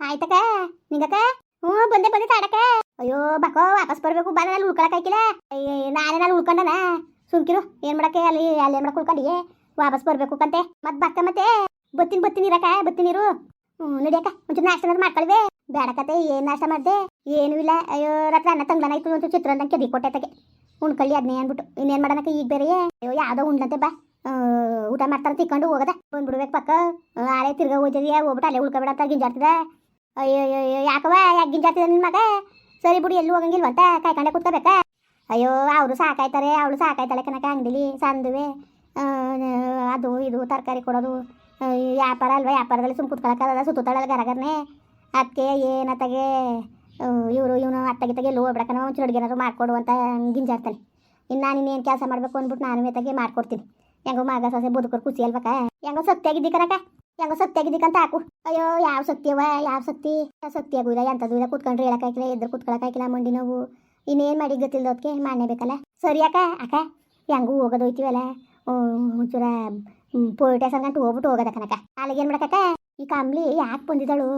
ಆಯ್ತಕ್ಕ, ನಿಂಗಕ್ಕ? ಹ್ಞೂ, ಬಂದೆ ಬಂದೆ ತಾಡಕ ಅಯ್ಯೋ, ಬಕೋ, ವಾಪಸ್ ಬರಬೇಕು ಬಾ ನಾನು ಉಳ್ಕೊಳಕ್ ಆಯ್ಕಿಲ್ಲ. ಅಯ್ಯ ನಾನೇ ನಾನು ಉಳ್ಕೊಂಡನ? ಸುಮ್ಕಿರು, ಏನು ಮಾಡಕ್ಕೆ? ಅಲ್ಲಿ ಅಲ್ಲಿ ಏನು ಮಾಡಕ್ಕೆ ಉಳ್ಕೊಂಡಿಗೆ ವಾಪಸ್ ಬರಬೇಕು ಕಂತೆ. ಮತ್ತೆ ಬಕ್ಕ ಮತ್ತೆ? ಬತ್ತಿನ ಬತ್ತಿನ ಇರಕ ಬತ್ತೀನಿರು ಹ್ಞೂ ನಡಿಯಕ್ಕ ಒಂಚೂರು ನಾಷ್ಟ ಮಾಡ್ಕೊಳ್ವೆ. ಬೇಡಕತೆ ಏನ್ ನಾಷ್ಟ ಮಾಡ್ದೆ? ಏನೂ ಇಲ್ಲ. ಅಯ್ಯೋ ರಾತ್ರಿ ಅನ್ನ ತಂಗ್ಲನಾಯ್ತು ಅಂತ ಚಿತ್ರಾನ್ನ ಕೆದಿ ಕೊಟ್ಟೆ ತಗೆ ಉಣ್ಕೊಳ್ಳಿ ಅದನ್ನೇ ಅಂದ್ಬಿಟ್ಟು. ಇನ್ನೇನು ಮಾಡೋಣಕ್ಕೆ ಈಗ ಬೇರೆ ಅಯ್ಯೋ, ಯಾವುದೋ ಉಂಡ್ಲಂತೆ ಬಾ. ಊಟ ಮಾಡ್ತಾರೆ ತಿಕ್ಕೊಂಡು ಹೋಗದ. ಬಂದ್ಬಿಡ್ಬೇಕು ಪಕ್ಕ. ಆಳೆ ತಿರ್ಗಾ ಹೋಯ್ತದಿಯ ಹೋಗ್ಬಿಟ್ಟು ಅಲ್ಲೇ ಉಳ್ಕೊಬೇಡ ಅಂತ ಗಿಂಜಾಡ್ತಿದ ಅಯ್ಯೋ ಅಯ್ಯೋ ಯಾಕವ ಯಾಕೆ ಗಿಂಜಾಡ್ತಿದ ನಿನ್ ಮಗ? ಸರಿ ಬಿಡಿ, ಎಲ್ಲೂ ಹೋಗಂಗಿಲ್ವಂತ ಕಾಯ್ಕೊಂಡೆ ಕೂತ್ಕೋಬೇಕಾ? ಅಯ್ಯೋ, ಅವರು ಸಾಕಾಯ್ತಾರೆ, ಅವಳು ಸಾಕಾಯ್ತಾಳೆ ಕನಕ ಅಂಗಡಿಲಿ, ಸಂದುವೆ. ಅದು ಇದು, ತರಕಾರಿ ಕೊಡೋದು. ವ್ಯಾಪಾರ ಅಲ್ವಾ, ವ್ಯಾಪಾರದಲ್ಲಿ ಸುಮ್ ಕುತ್ಕೊಳಕ್ಕಾಗದ ಸುತ್ತಾಳಲ್ಲ ಗರಗರ್ನೆ? ಅದಕ್ಕೆ ಏನತ್ತಾಗೆ ಇವರು, ಇವನು ಅತ್ತಗೆ ತಗೆ ಎಲ್ಲೂ ಹೋಗ್ಬಿಡಕನ, ಒಂಚೂರು ಅಡುಗೆ ಮಾಡಿಕೊಡು ಅಂತ ಗಿಂಜಾಡ್ತಾನೆ ಇನ್ನು ನಾನು ಇನ್ನೇನು ಕೆಲಸ ಮಾಡಬೇಕು ಅಂದ್ಬಿಟ್ಟು ನಾನು ತಗೆ ಮಾಡ್ಕೊಡ್ತೀನಿ. ಹೆಂಗೋ ಮಗ ಸೊಸೆ ಬದುಕರು ಖುಷಿ ಅಲ್ಬೇಕಾ ಹೆಂಗೋ ಸತ್ಯಾಗಿದ್ದಿ ಕನಕ ಹೆಂಗೋ ಸತ್ಯಾಗಿದ್ದಿಕ್ಕಂತ ಹಾಕು. ಅಯ್ಯೋ, ಯಾವ ಸತ್ಯವ ಯಾವ ಸರ್ತಿ ಸತ್ಯ ಆಗು ಇಲ್ಲ ಎಂಥದ್ದು ಇಲ್ಲ. ಕುತ್ಕೊಂಡ್ರೆ ಹೇಳಕ್ಕಾಗಿಲ್ಲ ಎದ್ರು ಕುತ್ಕೊಳಕ್ಕಾಗಿಲ್ಲ ಮಂಡಿ ನೋವು. ಇನ್ನೇನು ಮಾಡಿ ಗೊತ್ತಿಲ್ಲದಕ್ಕೆ ಮಾಡಲೇಬೇಕಲ್ಲ ಸರಿ ಅಕ್ಕ ಅಕ್ಕ, ಹೆಂಗೂ ಹೋಗೋದು ಹೋಯ್ತೀವಲ್ಲ? ಒಂಚೂರ ಪೋರ್ಟೇಸ್ ಅಂಗಂಟು ಹೋಗ್ಬಿಟ್ಟು ಹೋಗೋದ ಕನಕ ಅಲ್ಲಿಗೆ ಏನು ಮಾಡಕ್ಕ ಈ ಕಾಂಬ್ಲಿ ಯಾಕೆ ಬಂದಿದ್ದಾಳು?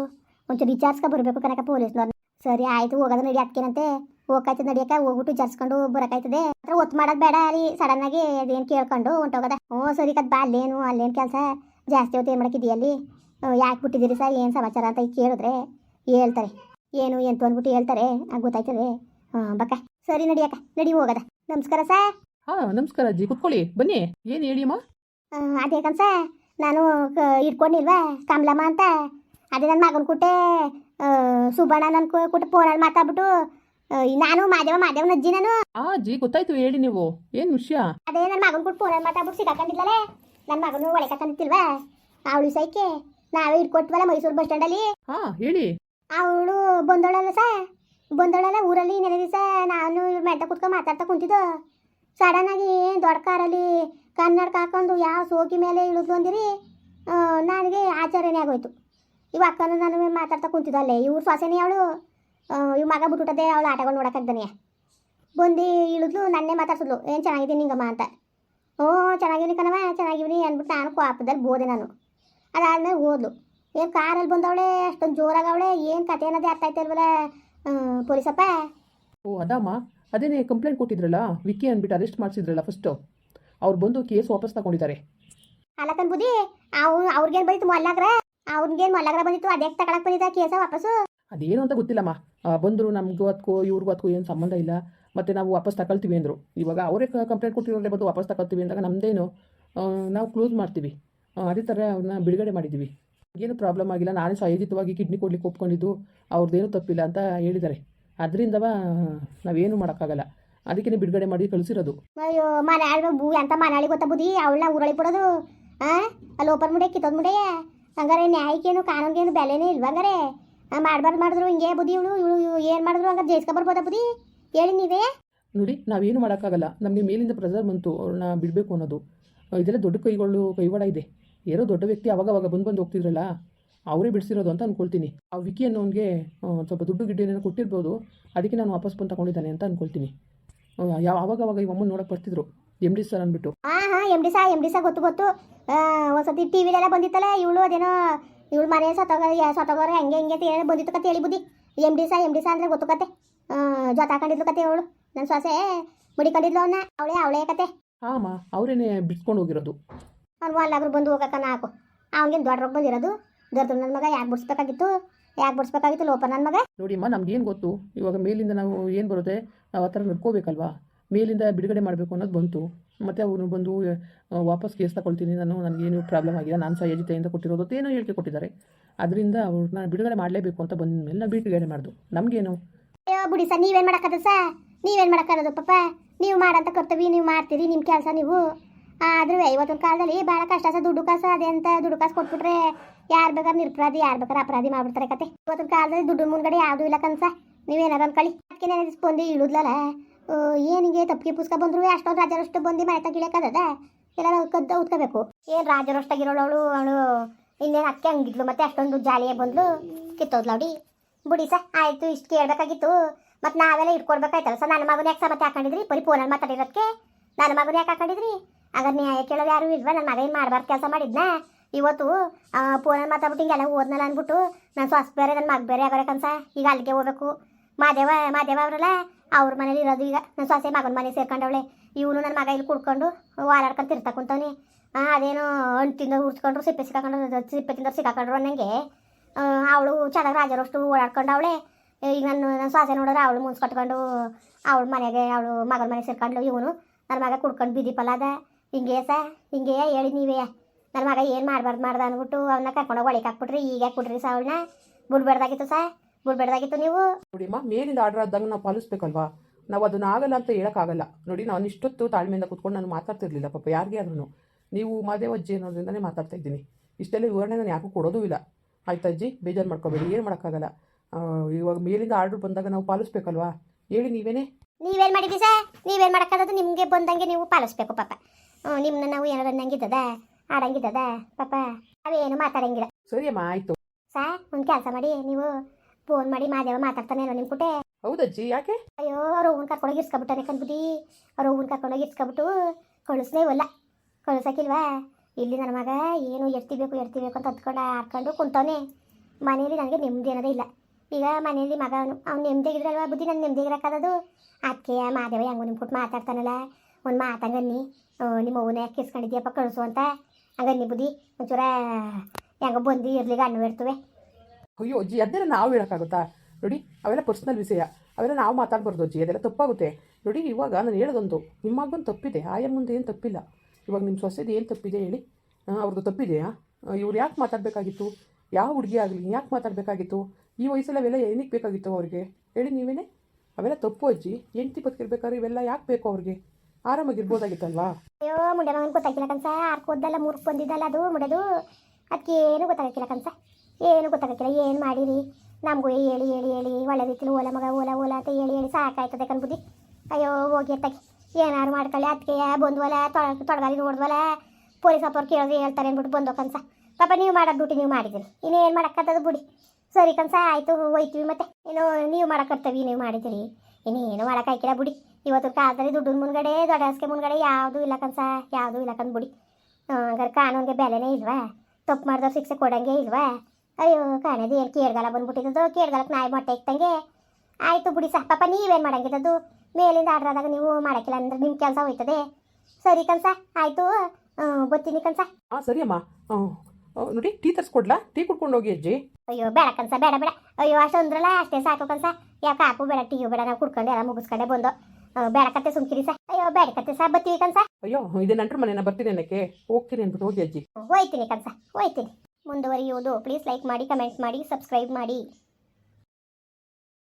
ಒಂಚೂರು ವಿಚಾರಿಸ್ಕೊ ಬರಬೇಕು ಕನಕ ಪೊಲೀಸ್ನವ್ರನ್ನ ಸರಿ ಆಯ್ತು, ಹೋಗೋದು ನಡಿ ಅದಕ್ಕೇನಂತೆ ಹೋಗಾಯ್ತದ ನಡಿಯಕ್ಕ, ಹೋಗ್ಬಿಟ್ಟು ವಿಚಾರಿಸ್ಕೊಂಡು ಬರಕಾಯ್ತದೆ. ಹತ್ರ ಒತ್ತು ಮಾಡೋದು ಬೇಡ ಅಲ್ಲಿ ಸಡನ್ ಆಗಿ ಅದೇನು ಕೇಳ್ಕೊಂಡು ಹೊಂಟೋಗದ. ಹ್ಞೂ ಸರಿ ಕದ್ ಬಾ, ಅಲ್ಲೇನು ಅಲ್ಲೇನು ಕೆಲಸ? ಜಾಸ್ತಿ ಹೊತ್ತು ಏನು ಮಾಡಕ್ಕಿದೀಯ ಅಲ್ಲಿ? ಯಾಕೆ ಬಿಟ್ಟಿದ್ದೀರಿ ಸರ್ ಏನು ಸಮಾಚಾರ ಅಂತ ಕೇಳಿದ್ರೆ ಹೇಳ್ತಾರೆ. ಏನು ಏನು ಅಂದ್ಬಿಟ್ಟು ಹೇಳ್ತಾರೆ. ಆಗ ಗೊತ್ತಾಯ್ತದೆ. ಹಾಂ ಬಕ್ಕ. ಸರಿ ನಡಿಯಕ್ಕ ನಡಿ ಹೋಗದ. ನಮಸ್ಕಾರ ಸರ್ ಹಾಂ ನಮಸ್ಕಾರ ಅಜ್ಜಿ. ಕುತ್ಕೊಳ್ಳಿ. ಬನ್ನಿ. ಏನು ಹೇಳಿ ಅಮ್ಮ? ಅದೇ ಕನ್ಸ ನಾನು ಇಟ್ಕೊಂಡಿಲ್ವಾ ಕಮಲಮ್ಮ ಅಂತ. ಅದೇ ನನ್ನ ಮಗನ ಕುಟ್ಟೆ ಸುಬ್ಬಣ್ಣ ನನ್ನ ಕೊಟ್ಟು ಫೋನಲ್ಲಿ ಮಾತಾಡ್ಬಿಟ್ಟು ನಾನು ಮಾದೇವ ಮಾದೇವನ ಅಜ್ಜಿ ನಾನು. ಆ ಅಜ್ಜಿ ಗೊತ್ತಾಯ್ತು. ಹೇಳಿ ನೀವು. ಏನು ವಿಷಯ? ಅದೇ ನನ್ನ ಮಗನ ಕೊಟ್ಟು ಫೋನಲ್ಲಿ ಮಾತಾಡ್ಬಿಟ್ಟು ಸಿಕ್ಕಾಕೊಂಡಿದ್ಲಲೆ. ನನ್ನ ಮಗನು ಒಳಗೆ ಕಂತಿಲ್ವಾ ಅವಳು ಸೈಕೆ ನಾವೇ ಇಟ್ಕೊಟ್ವಲ್ಲ ಮೈಸೂರು ಬಸ್ ಸ್ಟ್ಯಾಂಡಲ್ಲಿ. ಹಾ ಹೇಳಿ. ಅವಳು ಬಂದೋಳಲ್ಲ ಸಾ. ಬಂದೋಳಲ್ಲ ಊರಲ್ಲಿ ನೆನೆ ದಿವಸ ನಾನು ಇವ್ರ ಮೆಟ್ಟ ಕುತ್ಕೊಂಡು ಮಾತಾಡ್ತಾ ಕುಂತಿದ್ದು. ಸಡನ್ ಆಗಿ ದೊಡ್ಡ ಕಾರಲ್ಲಿ ಕನ್ನಡಕ ಹಾಕೊಂಡು ಯಾವ ಸೋಗಿ ಮೇಲೆ ಇಳಿದು ಅಂದಿರಿ ನನಗೆ ಆಚರಣೆ ಆಗೋಯ್ತು. ಇವ ಅಕ್ಕನು ನಾನು ಮಾತಾಡ್ತಾ ಕುಂತಿದ್ದು ಅಲ್ಲೇ. ಇವ್ರು ಸೊಸೆನೇ ಅವಳು. ಇವ್ ಮಗ ಬಿಟ್ಬಿಟ್ಟದೆ ಅವಳು ಆಟಗಳು ನೋಡೋಕ್ಕಾಗ್ದಾನೆ ಬಂದು ಇಳಿದ್ಲು ನನ್ನೇ ಮಾತಾಡ್ಸಿದ್ಲು. ಏನು ಚೆನ್ನಾಗಿದ್ದೀನಿ ನಿಂಗಮ್ಮ ಅಂತ. ಹ್ಞೂ ಚೆನ್ನಾಗಿವ್ನಿ ಕಣವ ಚೆನ್ನಾಗಿವ್ನಿ ಅಂದ್ಬಿಟ್ಟು ನಾನು ಕೋಪದಲ್ಲಿ ಬೋದೆ ನಾನು. ಅದಾದ್ಮೇಲೆ ಓದ್ಲು. ಏನು ಕಾರಲ್ಲಿ ಬಂದವಳೆ ಅಷ್ಟೊಂದು ಜೋರಾಗವಳೆ ಏನು ಕತೆ ಅನ್ನೋದೇ ಅರ್ಥ ಆಯ್ತಾ ಇಲ್ವಲ್ಲ ಆ, ಪೊಲೀಸಪ್ಪ? ಓ ಅದಮ್ಮ. ಅದೇನೇ ಕಂಪ್ಲೇಂಟ್ ಕೊಟ್ಟಿದ್ರಲ್ಲ? ವಿಕ್ಕಿ ಅಂದ್ಬಿಟ್ಟು ಅರೆಸ್ಟ್ ಮಾಡಿಸಿದ್ರಲ್ಲ ಫಸ್ಟು ಅವ್ರು ಬಂದು ಕೇಸ್ ವಾಪಸ್ ತಗೊಂಡಿದ್ದಾರೆ. ಅಲ್ಲಕನ್ ಬುದ್ಧಿ ಅವ್ರು ಅವ್ರಿಗೇನು ಬಂದಿತ್ತು ಮಲ್ಲಾಗ್ರ? ಅವ್ರಿಗೇನು ಮೊಲ್ಲಾಗ್ರ ಬಂದಿತ್ತು ಅದೇ ತಗೊಳಕ್ ಬಂದಿದ್ದ ಕೇಸ ವಾಪಸ್ಸು? ಅದೇನು ಅಂತ ಗೊತ್ತಿಲ್ಲಮ್ಮ. ಬಂದರು ನಮಗೂ ಅದಕ್ಕೂ ಇವ್ರಿಗೂ ಅದಕ್ಕೂ ಏನು ಸಂಬಂಧ ಇಲ್ಲ. ಮತ್ತು ನಾವು ವಾಪಸ್ ತಗೊಳ್ತೀವಿ ಅಂದರು. ಇವಾಗ ಅವರೇ ಕಂಪ್ಲೇಂಟ್ ಕೊಟ್ಟಿರೋದ್ರೆ ಬಂದು ವಾಪಸ್ ತಗೊಳ್ತೀವಿ ಅಂದಾಗ ನಮ್ಮದೇನು ನಾವು ಕ್ಲೋಸ್ ಮಾಡ್ತೀವಿ. ಅದೇ ಥರ ಅವನ್ನ ಬಿಡುಗಡೆ ಮಾಡಿದ್ದೀವಿ ಏನು ಪ್ರಾಬ್ಲಮ್ ಆಗಿಲ್ಲ. ನಾನೇ ಸಾಯೋಜಿತವಾಗಿ ಕಿಡ್ನಿ ಕೊಡ್ಲಿಕ್ಕೆ ಒಪ್ಕೊಂಡಿದ್ದು. ಅವ್ರದ್ದೇನು ತಪ್ಪಿಲ್ಲ ಅಂತ ಹೇಳಿದ್ದಾರೆ. ಅದರಿಂದವ ನಾವೇನು ಮಾಡೋಕ್ಕಾಗಲ್ಲ. ಅದಕ್ಕೆ ಬಿಡುಗಡೆ ಮಾಡಿ ಕಳಿಸಿರೋದು. ಅಯ್ಯೋ ಮನಾಳಿ ಬೂ ಅಂತ ಮನಾಳಿ ಗೊತ್ತಾ ಅವಳನ್ನ ಊರಳಿ ಬಿಡೋದು. ಅಲ್ಲಿ ಓಪನ್ ಮುಡೇ ಕಿತ್ತೋದ್ ಮುಡೇ ಹಂಗಾರೆ ನ್ಯಾಯಕ್ಕೇನು ಕಾನೂನಿಗೇನು ಬೆಲೆನೇ ಇಲ್ವಾ ಹಂಗಾರೆ? ಮಾಡ್ಬಾರ್ದು ಮಾಡಿದ್ರು, ಹಿಂಗೆ ಬುದ್ಧಿ ಇವಳು ಇವಳು ಏನು ಮಾಡಿದ್ರು ಹಂಗಾರೆ ಜೈಸ್ಕೊಬರ್ಬೋದ ಬರ್ಬೋದಾ ಬುದ್ಧಿ? ಹೇಳಿ ನೀವೇ ನೋಡಿ ನಾವೇನು ಮಾಡೋಕ್ಕಾಗಲ್ಲ. ನಮಗೆ ಮೇಲಿಂದ ಪ್ರೆಸರ್ ಬಂತು ಅವ್ರನ್ನ ಬಿಡಬೇಕು ಅನ್ನೋದು. ಇದೆಲ್ಲ ದೊಡ್ಡ ಕೈಗಳು ಕೈವಾಡ ಇದೆ. ಯಾರೋ ದೊಡ್ಡ ವ್ಯಕ್ತಿ ಅವಾಗವಾಗ ಬಂದು ಬಂದು ಹೋಗ್ತಿದ್ರಲ್ಲ ಅವರೇ ಬಿಡಿಸಿರೋದು ಅಂತ ಅಂದ್ಕೊಳ್ತೀನಿ ಆ ವಿಕಿ ಅನ್ನೋನಿಗೆ ಸ್ವಲ್ಪ ದುಡ್ಡು ಗಿಡ್ಡೇನೇನೋ ಕೊಟ್ಟಿರ್ಬೋದು ಅದಕ್ಕೆ ನಾನು ವಾಪಸ್ ಬಂದು ತಗೊಂಡಿದ್ದಾನೆ ಅಂತ ಅಂದ್ಕೊಳ್ತೀನಿ ಯಾವಾಗ ಯಾವ ಅವಾಗ ಅವಾಗ ಈ ಅಮ್ಮನ ನೋಡಕ್ಕೆ ಬರ್ತಿದ್ರು. ಎಂ ಡಿ ಸರ್ ಅಂದ್ಬಿಟ್ಟು. ಹಾಂ ಹಾಂ ಎಂ ಡಿ ಸಾ ಎಂ ಡಿ ಸಾ ಗೊತ್ತು ಗೊತ್ತು. ಒಂದ್ಸತಿ ಟಿ ವಿಲೆಲ್ಲ ಬಂದಿತ್ತಲ್ಲ ಇವಳು ಅದೇನೋ ಇವಳು ಮನೆ ಸತ್ತೋಗ ಸತ್ತೋಗೋರು ಹೆಂಗೆ ಹೆಂಗೆ ಅಂತ ಏನೋ ಬಂದಿತ್ತು ಕತೆ ಹೇಳಿ ಬುದ್ಧಿ ಎಂ ಡಿ ಸಾ ಎಂ ಡಿ ಸಾ ಅಂದ್ರೆ ಗೊತ್ತು ಕತೆ. ಜೊತೆ ಹಾಕೊಂಡಿದ್ಲು ಕತೆ ಅವಳು. ನನ್ನ ಸೊಸೆ ಮುಡಿಕೊಂಡಿದ್ಲು ಅವನ್ನ ಅವಳೇ ಅವಳೇ ಕತೆ. ಹಾಂ ಅಮ್ಮ ಅವರೇನೆ ಬಿಡ್ಸ್ಕೊಂಡು ಹೋಗಿರೋದು. ಅವ್ನು ಅಲ್ಲಾದ್ರು ಬಂದು ಹೋಗಕ್ಕ ನಾಕು ಅವನಿಗೇನು ದೊಡ್ಡ ರೋಗ ಬಂದಿರೋದು? ದೊಡ್ಡ ನನ್ನ ಮಗ ಯಾಕೆ ಬಿಡಿಸ್ಬೇಕಾಗಿತ್ತು? ಯಾಕೆ ಬಿಡಿಸ್ಬೇಕಾಗಿತ್ತು ಲೋಪ ನನ್ನ ಮಗ? ನೋಡಿ ಅಮ್ಮ ನಮ್ಗೇನು ಗೊತ್ತು? ಇವಾಗ ಮೇಲಿಂದ ನಾವು ಏನು ಬರುತ್ತೆ? ನಾವು ಆ ಥರ ನಡ್ಕೋಬೇಕಲ್ವಾ? ಮೇಲಿಂದ ಬಿಡುಗಡೆ ಮಾಡಬೇಕು ಅನ್ನೋದು ಬಂತು. ಮತ್ತು ಅವನು ಬಂದು ವಾಪಸ್ ಕೇಸ್ ತಗೊಳ್ತೀನಿ. ನಾನು ನನಗೇನು ಪ್ರಾಬ್ಲಮ್ ಆಗಿಲ್ಲ. ನಾನು ಸಹ ಎಜಿತೆಯಿಂದ ಕೊಟ್ಟಿರೋದು. ಅಂತ ಏನೋ ಹೇಳಿಕೆ ಕೊಟ್ಟಿದ್ದಾರೆ. ಅದರಿಂದ ಅವ್ರನ್ನ ಬಿಡುಗಡೆ ಮಾಡಲೇಬೇಕು ಅಂತ ಬಂದ ಮೇಲೆ ನಾವು ಬಿಡುಗಡೆ ಮಾಡ್ದು. ನಮಗೇನು? ಅಯ್ಯೋ ಬಿಡಿ ಸರ್, ನೀವೇನು ಮಾಡೋಕ್ಕದ ಸರ್? ನೀವೇನು ಮಾಡೋಕ್ಕದು ಪಾಪ? ನೀವು ಮಾಡಂತ ಕರ್ತವ್ಯ ನೀವು ಮಾಡ್ತೀರಿ ನಿಮ್ಮ ಕೆಲಸ ನೀವು. ಆದ್ರೂ ಇವತ್ತಿನ ಕಾಲದಲ್ಲಿ ಭಾಳ ಕಷ್ಟ ಸರ್, ದುಡ್ಡು ಕಾಸು ಅದೇ ಅಂತ ದುಡ್ಡು ಕಾಸು ಕೊಟ್ಬಿಟ್ರೆ ಯಾರು ಬೇಕಾದ್ರೆ ನಿರಪರಾಧಿ, ಯಾರು ಬೇಕಾದ್ರೆ ಅಪರಾಧಿ ಮಾಡ್ಬಿಡ್ತಾರೆ ಕತೆ. ಇವತ್ತಿನ ಕಾಲದಲ್ಲಿ ದುಡ್ಡು ಮುಂದ್ಗಡೆ ಯಾವುದೂ ಇಲ್ಲ ಕನ್ಸ ನೀವೇನಾರು ಅನ್ಕೊಳ್ಳಿ ಅದಕ್ಕೆ ಬಂದು ಇಳಿದ್ಲಲ್ಲ. ಏನಿಗೆ ತಪ್ಪಿಗೆ ಪುಸ್ತಕ ಬಂದ್ರು, ಅಷ್ಟೊಂದು ರಾಜರಷ್ಟು ಬಂದು ಮನೆ ತಗಿಳಕ್ಕದ ಎಲ್ಲ ಕದ್ದು ಉತ್ಕೋಬೇಕು ಏನು ರಾಜರಷ್ಟಾಗಿರೋಳು ಅವಳು? ಅವಳು ಇನ್ನೇನು ಅಕ್ಕೆ ಹಂಗಿದ್ಲು ಮತ್ತೆ ಅಷ್ಟೊಂದು ಜಾಲಿಯಾಗಿ ಬಂದ್ಲು? ಕಿತ್ತೋದ್ಲು ಅವಡಿ ಬಿಡಿ ಸರ್, ಆಯಿತು, ಇಷ್ಟು ಕೇಳಬೇಕಾಗಿತ್ತು. ಮತ್ತು ನಾವೆಲ್ಲ ಇಟ್ಕೊಡ್ಬೇಕಾಯ್ತಲ್ಲ ಸರ್. ನನ್ನ ಮಗನ ಯಾಕೆ ಮತ್ತೆ ಹಾಕೊಂಡಿದ್ರಿ? ಬರೀ ಫೋನಲ್ಲಿ ಮಾತಾಡಿರೋದಕ್ಕೆ ನನ್ನ ಮಗನ ಯಾಕೆ ಹಾಕೊಂಡಿದ್ರಿ? ಹಾಗಾದ್ರೆ ನ್ಯಾಯ ಕೇಳೋದು ಯಾರು ಇಲ್ವಾ? ನನ್ನ ಮಗ ಏನು ಮಾಡಬಾರ್ದು ಕೆಲಸ ಮಾಡಿದ್ನ? ಇವತ್ತು ಫೋನಲ್ಲಿ ಮಾತಾಡ್ಬಿಟ್ಟು ಹಿಂಗೆಲ್ಲ ಓದ್ನಲ್ಲ ಅಂದ್ಬಿಟ್ಟು ನಾನು ಸ್ವಾಸ್ ಬೇರೆ ನನ್ನ ಮಗ ಬೇರೆ ಆಗೋರೆ ಕನ್ಸ. ಈಗ ಅಲ್ಲಿಗೆ ಹೋಗ್ಬೇಕು. ಮಾದೇವ ಮಾದೇವ ಅವರಲ್ಲ, ಅವ್ರ ಮನೇಲಿ ಇರೋದು ಈಗ. ನನ್ನ ಸೊಸೆ ಮಗನ ಮನೆ ಸೇರ್ಕೊಂಡವಳೆ. ಇವನು ನನ್ನ ಮಗ ಇಲ್ಲಿ ಕುಡ್ಕೊಂಡು ಓಡಾಡ್ಕೊಂಡು ತಿರ್ತಾ ಕುಂತವನಿ. ಅದೇನೋ ಹಣ್ಣು ತಿಂದ ಉರ್ಸ್ಕೊಂಡ್ರು ಸಿಪ್ಪೆ ಸಿಕ್ಕಾಕೊಂಡ್ರು, ಸಿಪ್ಪೆ ತಿಂದವ್ರು ಸಿಕ್ಕಾಕೊಂಡ್ರು ಅನ್ನಂಗೆ. ಅವಳು ಚೆನ್ನಾಗಿ ರಾಜರಷ್ಟು ಓಡಾಡ್ಕೊಂಡು ಅವಳೆ ಈಗ ನನ್ನ ನನ್ನ ಸೊಸೆ ನೋಡಿದ್ರೆ ಅವಳು ಮುನ್ಸ್ ಕಟ್ಕೊಂಡು ಅವಳ ಮನೆಗೆ, ಅವಳು ಮಗನ ಮನೆ ಸೇರ್ಕೊಂಡ್ಲು ಇವನು. ನನ್ನ ಮಗ ಕುಡ್ಕೊಂಡು ಬಿದ್ದಿಪಲ್ಲ ಅದ. ಹಿಂಗೆ ಸ, ಹಿಂಗೆ ಹೇಳಿ ನೀವೇ. ನನ್ನ ಮಗ ಏನು ಮಾಡಬಾರ್ದು ಮಾಡ್ದ ಅಂದ್ಬಿಟ್ಟು ಅವನ್ನ ಕರ್ಕೊಂಡು ಒಳಗೆ ಹಾಕ್ಬಿಟ್ರಿ, ಈಗ ಕೊಡ್ರಿ ಸ ಅವಳನ್ನ ಬಿಡ್ಬೇಡ್ದಾಗಿತ್ತು ಸ, ಬಿಡ್ಬೇಡ್ದಾಗಿತ್ತು ನೀವು. ನೋಡಿಮ್ಮ, ಮೇಲಿಂದ ಆರ್ಡರ್ ಆದಂಗೆ ನಾವು ಪಾಲಿಸ್ಬೇಕಲ್ವಾ? ನಾವು ಅದನ್ನ ಆಗಲ್ಲ ಅಂತ ಹೇಳೋಕ್ಕಾಗಲ್ಲ. ನೋಡಿ, ನಾನು ಇಷ್ಟೊತ್ತು ತಾಳ್ಮೆಯಿಂದ ಕೂತ್ಕೊಂಡು ನಾನು ಮಾತಾಡ್ತಿರ್ಲಿಲ್ಲ ಪಾಪ, ಯಾರಿಗೆ ಆದ್ರೂ ನೀವು ಮಾದೇವಜ್ಜಿ ಅನ್ನೋದ್ರಿಂದನೇ ಮಾತಾಡ್ತಾ ಇದ್ದೀನಿ. ಇಷ್ಟೆಲ್ಲ ವಿವರಣೆ ನಾನು ಯಾಕೂ ಕೊಡೋದೂ ಇಲ್ಲ. ಆಯ್ತಾ ಅಜ್ಜಿ? ಬೇಜಾರು ಮಾಡ್ಕೋಬೇಡಿ ಏನು ಮಾಡೋಕ್ಕಾಗಲ್ಲ. ಇವಾಗ ಮೇಲಿಂದ ಆರ್ಡ್ರ್ ಬಂದಾಗ ನಾವು ಪಾಲಿಸ್ಬೇಕಲ್ವಾ? ಹೇಳಿ ನೀವೇನೇ? ನೀವೇನು ಮಾಡಿದ್ರಿ ಸರ್? ನೀವೇನು ಮಾಡೋಕ್ಕಾಗದು ನಿಮಗೆ ಬಂದಂಗೆ ನೀವು ಪಾಲಿಸ್ಬೇಕು ಪಾಪ. ನಿಮ್ಮನ್ನ ನಾವು ಏನಾರು ಅನ್ನಂಗಿದ್ದದ? ಆಡಂಗಿದ್ದದ ಪಾಪ? ಅವೇನು ಮಾತಾಡಂಗಿಲ್ಲ. ಸರಿಯಮ್ಮ ಆಯಿತು. ಸರ್ ಒಂದು ಕೆಲಸ ಮಾಡಿ ನೀವು ಫೋನ್ ಮಾಡಿ ಮಾದೇವ ಮಾತಾಡ್ತಾನೆ ನಿಮ್ಮ ಕುಟೆ. ಹೌದಜ್ಜಿ ಯಾಕೆ? ಅಯ್ಯೋ ಅವ್ರ ಹೂವನ್ ಕರ್ಕೊಂಡೋಗಿ ಇಸ್ಕೊಬಿಟ್ಟಾನೆ ಕಂದ್ಬಿಟ್ಟು ಅವ್ರ ಹೂವನ್ ಕರ್ಕೊಂಡೋಗಿ ಇಸ್ಕೊಬಿಟ್ಟು ಕಳಿಸ್ಲೇ ಇವಲ್ಲ ಕಳ್ಸಕ್ಕಿಲ್ವಾ? ಇಲ್ಲಿ ನನ್ನ ಮಗ ಏನು ಎರ್ತಿಬೇಕು ಎರ್ತಿಬೇಕು ಅಂತ ಹತ್ಕೊಂಡು ಹಾಕೊಂಡು ಕುಂತವನೆ. ಮನೇಲಿ ನನಗೆ ನೆಮ್ಮದಿ ಅನ್ನೋದೇ ಇಲ್ಲ. ಈಗ ಮನೆಯಲ್ಲಿ ಮಗ ಅವನು ಅವ್ನು ನೆಮ್ಮದಿಗಿರಲ್ವ ಬುದ್ಧಿ? ನಾನು ನೆಮ್ಮದಿಗಿರಕ್ಕಾಗದು ಅದಕ್ಕೆ ಮಾದೇವ ಹೆಂಗೋ ನಿಮ್ಮ ಕೊಟ್ಟು ಮಾತಾಡ್ತಾನಲ್ಲ. ಒಂದು ಮಾತಂಗನ್ನಿ ನಿಮ್ಮ ಅವನ ಯಾಕೆ ಕಿಸ್ಕೊಂಡಿದ್ಯಪ್ಪ ಕಳಿಸು ಅಂತ. ಹಂಗನ್ನಿ ಬುದ್ಧಿ. ಒಂಚೂರ ಹೆಂಗೋ ಬಂದು ಇರ್ಲಿಗೆ ಹಣ್ಣು ಇರ್ತವೆ. ಅಯ್ಯೋ, ಅಜ್ಜಿ, ಅದನ್ನೆಲ್ಲ ನಾವು ಹೇಳೋಕ್ಕಾಗುತ್ತಾ? ನೋಡಿ, ಅವೆಲ್ಲ ಪರ್ಸ್ನಲ್ ವಿಷಯ. ಅವೆಲ್ಲ ನಾವು ಮಾತಾಡ್ಬಾರ್ದು ಅಜ್ಜಿ. ಅದೆಲ್ಲ ತಪ್ಪಾಗುತ್ತೆ. ನೋಡಿ, ಇವಾಗ ನಾನು ಹೇಳೋದೊಂದು. ನಿಮ್ಮ ತಪ್ಪಿದೆ. ಆಯ ಮುಂದೆ ಏನು ತಪ್ಪಿಲ್ಲ. ಇವಾಗ ನಿಮ್ಮ ಸೊಸೆದು ಏನು ತಪ್ಪಿದೆ ಹೇಳಿ? ಅವ್ರದ್ದು ತಪ್ಪಿದೆಯಾ? ಇವ್ರು ಯಾಕೆ ಮಾತಾಡಬೇಕಾಗಿತ್ತು? ಯಾವ ಹುಡುಗಿ ಆಗಲಿ, ಯಾಕೆ ಮಾತಾಡಬೇಕಾಗಿತ್ತು? ಈ ವಯಸ್ಸಲ್ಲಿ ಅವೆಲ್ಲ ಏನಕ್ಕೆ ಬೇಕಾಗಿತ್ತು ಅವ್ರಿಗೆ? ಹೇಳಿ ನೀವೇನೇ? ಅವೆಲ್ಲ ತಪ್ಪು ಅಜ್ಜಿ. ಹೆಂಡ್ತಿ ಬದುಕಿರ್ಬೇಕಾದ್ರೆ ಇವೆಲ್ಲ ಯಾಕೆ ಬೇಕು ಅವ್ರಿಗೆ? ಆರಾಮಾಗಿರ್ಬೋದಾಗಿತ್ತಲ್ವಾ? ಅಯ್ಯೋ ಮುಂಡೆ ಮಗನ ಗೊತ್ತಾಗಿಲ್ಲ ಕನ್ಸ ಆರ್ಕೋದ್ದಲ್ಲ ಮೂರ್ಕ್ ಬಂದಿದ್ದಲ್ಲ ಅದು ಮುಡದು ಅದಕ್ಕೆ ಏನು ಗೊತ್ತಾಗಕ್ಕಿಲ್ಲ ಕನ್ಸ ಏನು ಗೊತ್ತಾಗಕ್ಕಿಲ್ಲ. ಏನು ಮಾಡಿರಿ? ನಮಗೂ ಹೇಳಿ ಹೇಳಿ ಹೇಳಿ ಒಳ್ಳೆ ರೀತಿಲಿ ಓಲ ಮಗ, ಓಲ ಓಲ ಅಂತ ಹೇಳಿ ಹೇಳಿ ಸಾಕಾಯ್ತದೆ ಕಣ್ಬುದ್ಧಿ ಅಯ್ಯೋ, ಹೋಗಿ ಅತ್ತಾಗಿ ಏನಾರು ಮಾಡ್ಕೊಳ್ಳಿ ಅದಕ್ಕೆ ಬಂದ್ವಲ್ಲ ತೊಡ ತೊಡಗಾಲಿ ನೋಡಿದ್ವಲ್ಲ ಪೊಲೀಸ್ ಅಪ್ಪವ್ರು ಕೇಳಿದ್ರೆ ಹೇಳ್ತಾರೆ ಅಂದ್ಬಿಟ್ಟು ಬಂದೋ ಕನ್ಸ. ಪಾಪ ನೀವು ಮಾಡೋದು ಡ್ಯೂಟಿ ನೀವು ಮಾಡಿದ್ದೀನಿ ಇನ್ನೇನು ಮಾಡೋಕ್ಕತ್ತದ ಬಿಡಿ. ಸರಿ ಕನ್ಸ, ಆಯಿತು, ಹೋಯ್ತೀವಿ ಮತ್ತೆ. ಏನು ನೀವು ಮಾಡೋಕ್ಕರ್ತವಿ ನೀವು ಮಾಡಿದ್ದೀರಿ ಇನ್ನೇನು ಮಾಡೋಕ್ಕಾಯ್ಕಿಲ್ಲ ಬಿಡಿ. ಇವತ್ತು ಕಾಲದಲ್ಲಿ ದುಡ್ಡಿನ ಮುನ್ಗಡೆ ದೊಡ್ಡ ಹಾಸಿಗೆ ಮುನ್ಗಡೆ ಯಾವುದೂ ಇಲ್ಲ ಕನ್ಸ, ಯಾವುದೂ ಇಲ್ಲ ಕಂದು ಬಿಡಿ. ಹಂಗಾರೆ ಕಾನೂನಿಗೆ ಬೆಲೆನೇ ಇಲ್ವಾ? ತಪ್ಪು ಮಾಡಿದವ್ರು ಶಿಕ್ಷೆ ಕೊಡಂಗೆ ಇಲ್ವಾ? ಅಯ್ಯೋ, ಕಾಣದು ಏನು ಕೇಳ್ಗಾಲ ಬಂದ್ಬಿಟ್ಟಿದ್ದು ಕೇಳ್ಗಾಲಕ್ಕೆ ನಾಯಿ ಮೊಟ್ಟೆ ಇಕ್ತಂಗೆ ಆಯಿತು ಬಿಡಿ ಸಹ ಪಾಪ ನೀವೇನು ಮಾಡಂಗಿದ್ದದು ಮೇಲಿಂದ ಆಡ್ರಾದಾಗ ನೀವು ಮಾಡೋಕ್ಕಿಲ್ಲ ಅಂದ್ರೆ ನಿಮ್ಮ ಕೆಲಸ ಹೋಯ್ತದೆ. ಸರಿ ಕನ್ಸ ಆಯಿತು. ಬತ್ತೀನಿ ಕನ್ಸ ಹಾಂ ಸರಿ. ಅಮ್ಮ. ನೋಡಿ ಟೀ ತರಿಸ್ಕೊಡ್ಲಾ? ಟೀ ಕುಡ್ಕೊಂಡು ಹೋಗಿ ಅಜ್ಜಿ. ಅಯ್ಯೋ ಬೇಡ ಕನ್ಸ ಬೇಡ ಬೇಡ. ಅಯ್ಯೋ ಅಷ್ಟು ಅಂದ್ರಲ್ಲ ಅಷ್ಟೇ ಸಾಕು ಕನ್ಸ ಯಾಕೆ ಹಾಕು ಬೇಡ ಟೀಯು ಬೇಡ ನಾವು ಕುಡ್ಕೊಂಡು ಎಲ್ಲ ಮುಗಿಸ್ಕೊಂಡೆ ಬಂದು. ಬೇಡ ಕತ್ತೆ ಸುಮ್ಕಿರಿ ಸರ್. ಅಯ್ಯೋ ಬೇಡ ಕತ್ತೆ ಸಾ ಬತ್ತೀವಿ ಕನ್ಸ ಅಯ್ಯೋ ಇದು ನಂಟ್ರ ಮನೆನ ಬರ್ತೀನಿ ಅನ್ನಕ್ಕೆ ಹೋಗ್ತೀನಿ ಅಂದ್ಬಿಟ್ಟು ಹೋಗಿ ಅಜ್ಜಿ. ಹೋಯ್ತೀನಿ ಕನ್ಸ ಹೋಯ್ತೀನಿ. ಮುಂದುವರಿಯುವುದು ಪ್ಲೀಸ್ ಲೈಕ್ ಮಾಡಿ ಕಮೆಂಟ್ಸ್ ಮಾಡಿ ಸಬ್ಸ್ಕ್ರೈಬ್ ಮಾಡಿ.